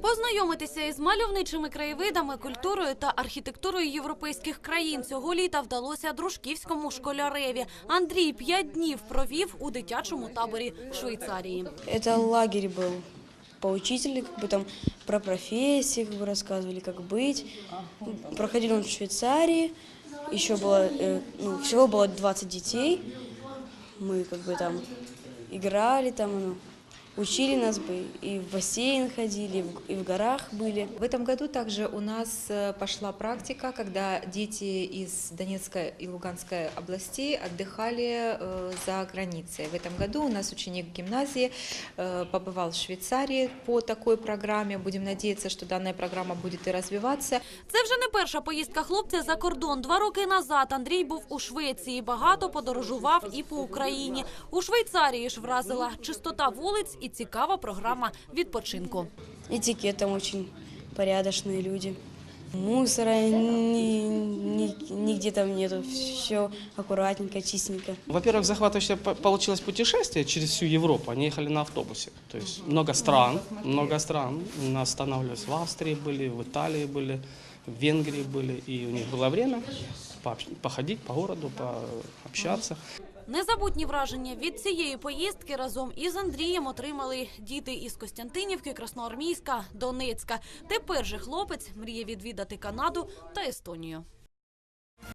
Познайомитися із мальовничими краєвидами, культурою та архітектурою європейських країн цього літа вдалося дружківському школяреві. Андрій п'ять днів провів у дитячому таборі Швейцарії. Это лагерь был. Поучители как бы там про профессии как бы рассказывали, как быть. Проходил он в Швейцарии. Еще было, э, ну, всего было 20 детей. Мы как бы там играли, там, ну, учили нас бы. И в бассейн ходили, и в- и в горах были. В этом году также у нас э, пошла практика, когда дети из Донецкой и Луганской областей отдыхали э, за границей. В этом году у нас ученик гимназии э, побывал в Швейцарии по такой программе. Будем надеяться, что данная программа будет и развиваться. Це вже не перша поїздка хлопця за кордон. Два роки назад Андрій був у Швеції. Багато подорожував і по Україні. У Швейцарії ж вразила чистота вулиць і цікава програма відпочинку. Этикет там очень порядочные люди. Мусора ни- ни- нигде там нету. Все аккуратненько, чистенько. Во-первых, захватывающее по- получилось путешествие через всю Европу. Они ехали на автобусе. То есть много стран, много стран. Мы останавливались в Австрии были, в Италии были, в Венгрии были. И у них было время пообщ- походить по городу, пообщаться. Незабутні враження від цієї поїздки разом із Андрієм отримали діти із Костянтинівки, Красноармійська, Донецька. Тепер же хлопець мріє відвідати Канаду та Естонію.